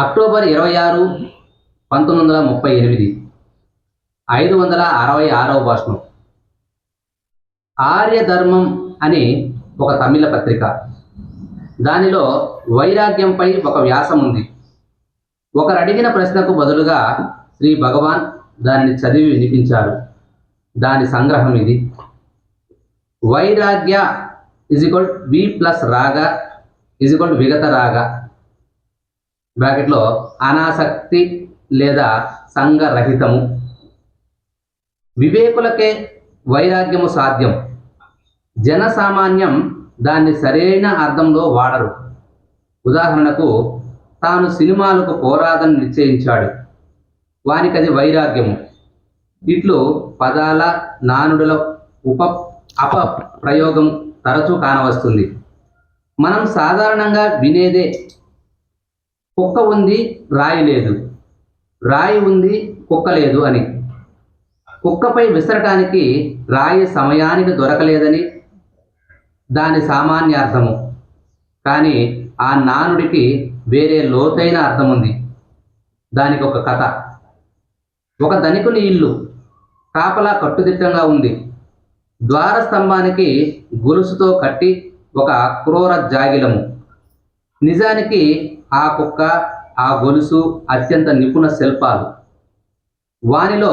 October ఇరవై ఆరు పంతొమ్మిది వందల ముప్పై ఎనిమిది. ఐదు వందల అరవై ఆరవ భాషణం ఆర్యధర్మం అని ఒక తమిళ పత్రిక. దానిలో వైరాగ్యంపై ఒక వ్యాసం ఉంది. ఒకరు అడిగిన ప్రశ్నకు బదులుగా శ్రీ భగవాన్ దానిని చదివి వినిపించారు. దాని సంగ్రహం ఇది. వైరాగ్య ఇజ్ ఈక్వల్ వి ప్లస్ రాగ ఇజ్ ఈక్వల్ విగత రాగ. బ్రాకెట్లో అనాసక్తి లేదా సంగరహితము వివేకులకే వైరాగ్యము సాధ్యం. జనసామాన్యం దాన్ని సరైన అర్థంలో వాడరు. ఉదాహరణకు తాను సినిమాలకు పోరాదని నిశ్చయించాడు. వానికది వైరాగ్యము. ఇట్లు పదాల నానుడుల ఉప అప ప్రయోగం తరచూ కానవస్తుంది. మనం సాధారణంగా వినేదే కుక్క ఉంది రాయి లేదు. రాయి ఉంది కుక్క లేదు అని. కుక్కపై విసరటానికి రాయి సమయానికి దొరకలేదని దాని సామాన్య అర్థము కానీ ఆ నానుడికి వేరే లోతైన అర్థం ఉంది దానికి ఒక కథ. ఒక ధనికుని ఇల్లు కాపలా కట్టుదిట్టంగా ఉంది. ద్వారస్తంభానికి గొలుసుతో కట్టి ఒక క్రూర జాగిలము. నిజానికి ఆ కుక్క ఆ గొలుసు అత్యంత నిపుణ శిల్పాలు. వానిలో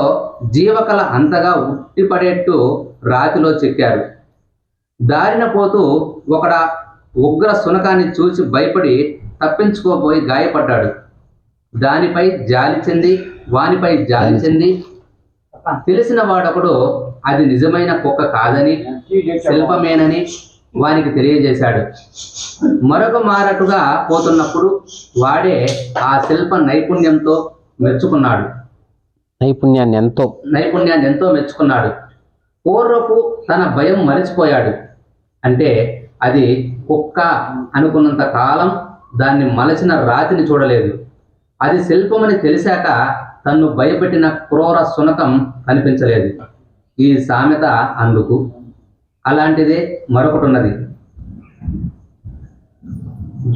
జీవకళ అంతగా ఉట్టిపడేట్టు రాతిలో చెక్కారు. దారిన పోతూ ఒకడ ఉగ్ర శునకాన్ని చూసి భయపడి తప్పించుకోబోయి గాయపడ్డాడు. దానిపై జాలి చెంది వానిపై జాలి చెంది తెలిసిన వాడొకడు అది నిజమైన కుక్క కాదని శిల్పమేనని వానికి తెలియజేశాడు. మరొక మారటుగా పోతున్నప్పుడు వాడే ఆ శిల్ప నైపుణ్యంతో మెచ్చుకున్నాడు. నైపుణ్యాన్ని ఎంతో నైపుణ్యాన్ని ఎంతో మెచ్చుకున్నాడు. పూర్వపు తన భయం మరిచిపోయాడు. అంటే అది కుక్క అనుకున్నంత కాలం దాన్ని మలచిన రాతిని చూడలేదు. అది శిల్పమని తెలిసాక తన్ను భయపెట్టిన క్రూర శునకం కనిపించలేదు. ఈ సామెత అందుకు అలాంటిదే మరొకటి ఉన్నది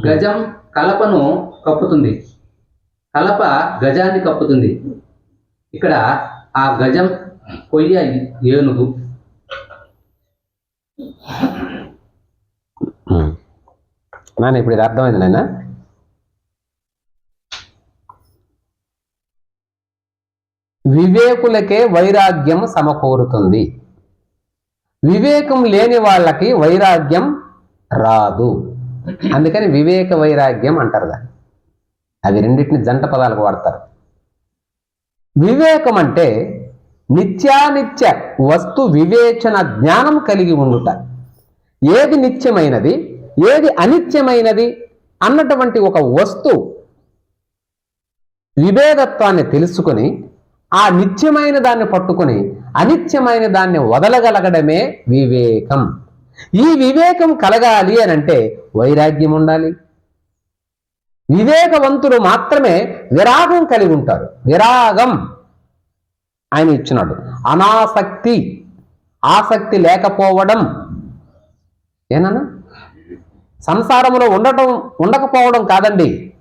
గజం కలపను కప్పుతుంది. కలప గజాన్ని కప్పుతుంది. ఇక్కడ ఆ గజం కొయ్య ఏనుగు. నాన్న ఇప్పుడు ఇది అర్థమైంది నాయన? వివేకులకే వైరాగ్యం సమకూరుతుంది. వివేకం లేని వాళ్ళకి వైరాగ్యం రాదు. అందుకని వివేక వైరాగ్యం అంటారు దాన్ని. అవి రెండింటిని జంట పదాలకు వాడతారు. వివేకం అంటే నిత్యానిత్య వస్తు వివేచన జ్ఞానం కలిగి ఉండుట. ఏది నిత్యమైనది ఏది అనిత్యమైనది అన్నటువంటి ఒక వస్తు విభేదత్వాన్ని తెలుసుకొని ఆ నిత్యమైన దాన్ని పట్టుకొని అనిత్యమైన దాన్ని వదలగలగడమే వివేకం. ఈ వివేకం కలగాలి అని అంటే వైరాగ్యం ఉండాలి. వివేకవంతులు మాత్రమే విరాగం కలిగి ఉంటారు. విరాగం ఆయన ఇచ్చినాడు. అనాసక్తి ఆసక్తి లేకపోవడం ఏనన్నా? సంసారంలో ఉండటం ఉండకపోవడం కాదండి.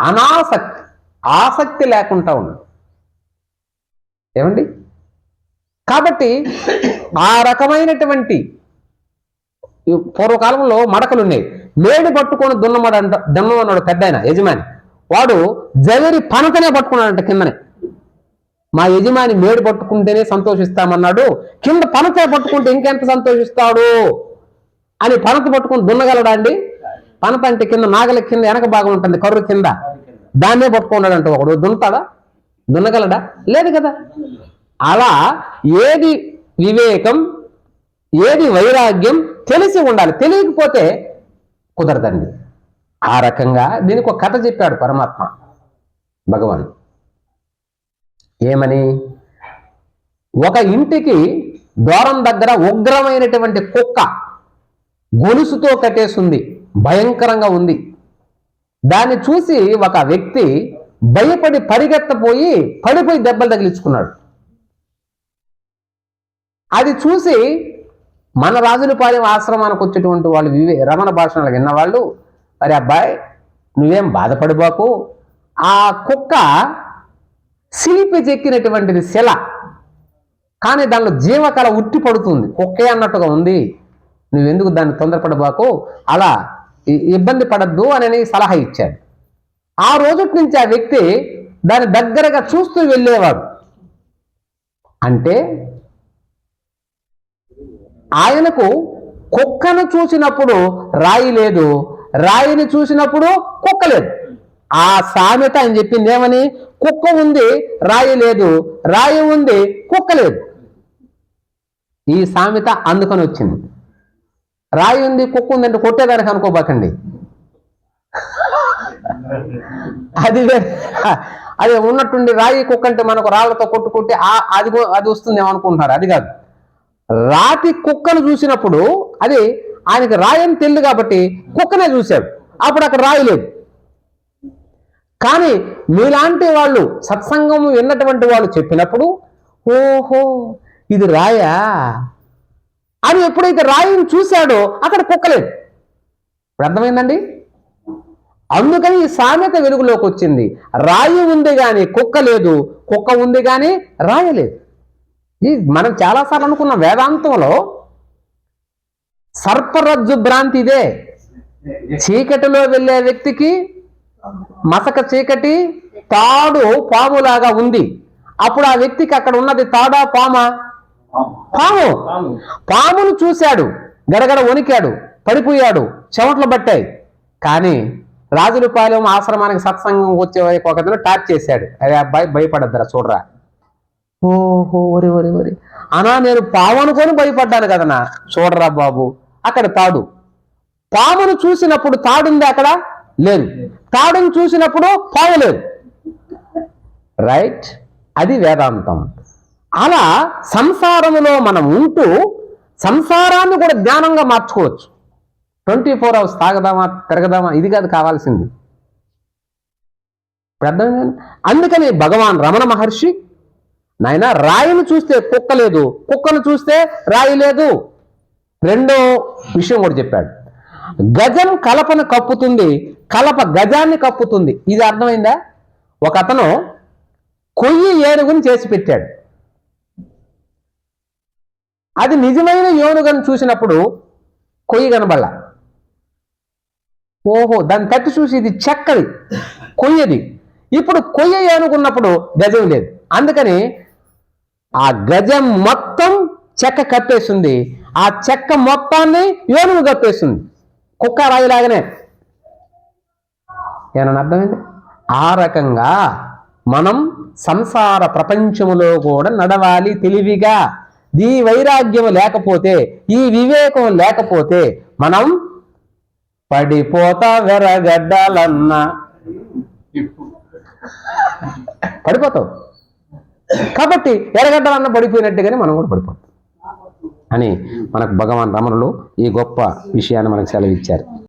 అనాసక్తి ఆసక్తి లేకుండా ఉండడం ఏమండి? కాబట్టి ఆ రకమైనటువంటి పూర్వకాలంలో మడకలు ఉన్నాయి మేడి పట్టుకొని దున్నమడు అంట దున్నమన్నాడు పెద్ద ఆయన యజమాని. వాడు జగరి పనకనే పట్టుకున్నాడంట కిందనే. మా యజమాని మేడు పట్టుకుంటేనే సంతోషిస్తామన్నాడు కింద పనక పట్టుకుంటే ఇంకెంత సంతోషిస్తాడు? అని పనత పట్టుకుని దున్నగలడా అండి? పనత అంటే కింద నాగల కింద వెనక భాగం ఉంటుంది కర్రు కింద. దాన్నే పట్టుకున్నాడంట ఒకడు. దున్నతాడా? దున్నగలడా? లేదు కదా. అలా ఏది వివేకం ఏది వైరాగ్యం తెలిసి ఉండాలి. తెలియకపోతే కుదరదండి. ఆ రకంగా దీనికి ఒక కథ చెప్పాడు పరమాత్మ భగవాన్. ఏమని? ఒక ఇంటికి ద్వారం దగ్గర ఉగ్రమైనటువంటి కుక్క గొలుసుతో కట్టేసింది. భయంకరంగా ఉంది. దాన్ని చూసి ఒక వ్యక్తి భయపడి పరిగెత్తపోయి పడిపోయి దెబ్బలు తగిలించుకున్నాడు. అది చూసి మన రాజులపాలెం ఆశ్రమానికి వచ్చేటువంటి వాళ్ళు వివే రమణ భాషణాలు విన్నవాళ్ళు అరే అబ్బాయి నువ్వేం బాధపడిపోకు ఆ కుక్క శిల్పి చెక్కినటువంటిది శిల కానీ దానిలో జీవకళ ఉట్టి పడుతుంది. కుక్కే అన్నట్టుగా ఉంది. నువ్వెందుకు దాన్ని తొందరపడబాకు? అలా ఇబ్బంది పడద్దు అని సలహా ఇచ్చాడు. ఆ రోజు నుంచి ఆ వ్యక్తి దాని దగ్గరగా చూస్తూ వెళ్ళేవాడు. అంటే ఆయనకు కుక్కను చూసినప్పుడు రాయి లేదు రాయిని చూసినప్పుడు కుక్క లేదు. ఆ సామెత అని చెప్పింది ఏమని? కుక్క ఉంది రాయి లేదు రాయి ఉంది కుక్క లేదు. ఈ సామెత అందుకని వచ్చింది. రాయి ఉంది కుక్క ఉందంటే కొట్టేదానికి అనుకోబాకండి. అది అది ఉన్నట్టుండి రాయి కుక్క అంటే మనకు రాళ్ళతో కొట్టుకుంటే అది అది వస్తుందేమో అనుకుంటున్నారు. అది కాదు. రాతి కుక్కను చూసినప్పుడు అది ఆయనకి రాయని తెలియదు కాబట్టి కుక్కనే చూశాడు. అప్పుడు అక్కడ రాయి లేదు. కానీ మీలాంటి వాళ్ళు సత్సంగం విన్నటువంటి వాళ్ళు చెప్పినప్పుడు ఓహో ఇది రాయా? అని ఎప్పుడైతే రాయిని చూశాడో అక్కడ కుక్క లేదు. ఇప్పుడు అర్థమైందండి? అందుకని ఈ సామెత వెలుగులోకి వచ్చింది. రాయి ఉంది కానీ కుక్క లేదు కుక్క ఉంది కానీ రాయలేదు ఈ మనం చాలాసార్లు అనుకున్న వేదాంతంలో సర్పరజ్జు భ్రాంతి ఇదే. చీకటిలో వెళ్ళే వ్యక్తికి మసక చీకటి తాడు పాములాగా ఉంది. అప్పుడు ఆ వ్యక్తికి అక్కడ ఉన్నది తాడా పామా? పాము. పామును చూశాడు గడగడ వణికాడు పడిపోయాడు చెమట్లు పట్టాయి. కానీ రాజులపాలెం ఆశ్రమానికి సత్సంగం వచ్చే ఒక టార్చ్ చేశాడు. అరే అబ్బాయి భయపడద్దురా చూడరా. ఓహో ఒరి ఒరి ఒరి. అనా నేను పాము అనుకొని భయపడ్డాను కదనా చూడరా బాబు అక్కడ తాడు. పామును చూసినప్పుడు తాడుంది అక్కడ? లేదు. తాడును చూసినప్పుడు పాము లేదు. రైట్? అది వేదాంతం. అలా సంసారములో మనం ఉంటూ సంసారాన్ని కూడా జ్ఞానంగా మార్చుకోవచ్చు. ట్వంటీ ఫోర్ అవర్స్ తాగదామా తిరగదామా ఇది కాదు కావాల్సింది. అర్థమైందండి? అందుకని భగవాన్ రమణ మహర్షి నాయన రాయిని చూస్తే కుక్క లేదు. కుక్కను చూస్తే రాయి లేదు. రెండో విషయం కూడా చెప్పాడు. గజం కలపను కప్పుతుంది కలప గజాన్ని కప్పుతుంది. ఇది అర్థమైందా? ఒక అతను కొయ్యి ఏనుగుని చేసి పెట్టాడు. అది నిజమైన ఏనుగను చూసినప్పుడు కొయ్యి కనబడ ఓహో దాన్ని తట్టి చూసి ఇది చెక్కది కొయ్యది. ఇప్పుడు కొయ్య అనుకున్నప్పుడు గజం లేదు. అందుకని ఆ గజం మొత్తం చెక్క కప్పేస్తుంది. ఆ చెక్క మొత్తాన్ని ఏనుగు కప్పేస్తుంది. కుక్క రాయిలాగానే. ఏమన్నా అర్థమైంది? ఆ రకంగా మనం సంసార ప్రపంచములో కూడా నడవాలి తెలివిగా. ఈ వైరాగ్యం లేకపోతే ఈ వివేకం లేకపోతే మనం పడిపోతా వెరగడ్డాలన్నా. పడిపోతావు. కాబట్టి ఎరగడ్డాలన్న పడిపోయినట్టుగానే మనం కూడా పడిపోతాం. అని మనకు భగవాన్ రమణులు ఈ గొప్ప విషయాన్ని మనకు సెలవిచ్చారు.